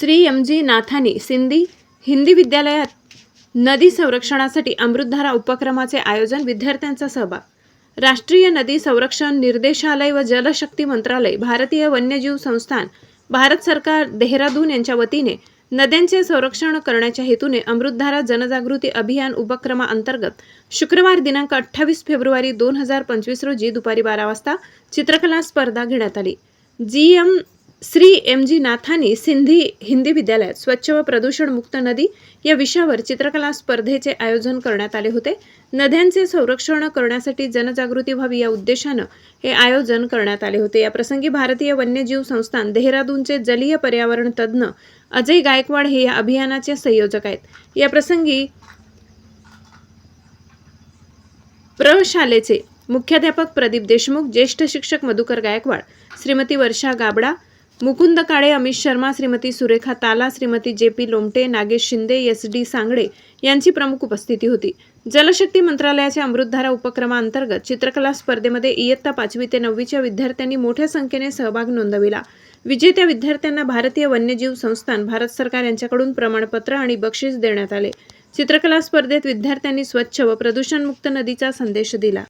Shri M G Nathani Sindhi Hindi विद्यालयात नदी संरक्षणासाठी अमृतधारा उपक्रमाचे आयोजन विद्यार्थ्यांचा सहभाग. राष्ट्रीय नदी संरक्षण निर्देशालय व जलशक्ती मंत्रालय भारतीय वन्यजीव संस्थान भारत सरकार देहरादून यांच्या वतीने नद्यांचे संरक्षण करण्याच्या हेतूने अमृतधारा जनजागृती अभियान उपक्रमाअंतर्गत शुक्रवार दिनांक अठ्ठावीस फेब्रुवारी दोन हजार पंचवीस रोजी दुपारी बारा वाजता चित्रकला स्पर्धा घेण्यात आली. G M Shri M G Nathani Sindhi Hindi विद्यालयात स्वच्छ व प्रदूषणमुक्त नदी या विषयावर चित्रकला स्पर्धेचे आयोजन करण्यात आले होते. नद्यांचे संरक्षण करण्यासाठी जनजागृती व्हावी या उद्देशानं हे आयोजन करण्यात आले होते. या प्रसंगी भारतीय वन्यजीव संस्थान देहरादूनचे जलीय पर्यावरण तज्ज्ञ अजय गायकवाड हे या अभियानाचे संयोजक आहेत. या प्रसंगी प्रशालेचे मुख्याध्यापक प्रदीप देशमुख ज्येष्ठ शिक्षक मधुकर गायकवाड श्रीमती वर्षा गाबडा मुकुंद काळे Amit Sharma Shrimati Surekha Tala Shrimati J P Lomte Nagesh Shinde S D Sangde यांची प्रमुख उपस्थिती होती. जलशक्ती मंत्रालयाच्या अमृतधारा उपक्रमाअंतर्गत चित्रकला स्पर्धेमध्ये इयत्ता पाचवी ते नववीच्या विद्यार्थ्यांनी मोठ्या संख्येने सहभाग नोंदविला. विजेत्या विद्यार्थ्यांना भारतीय वन्यजीव संस्थान भारत सरकार यांच्याकडून प्रमाणपत्र आणि बक्षीस देण्यात आले. चित्रकला स्पर्धेत विद्यार्थ्यांनी स्वच्छ व प्रदूषणमुक्त नदीचा संदेश दिला.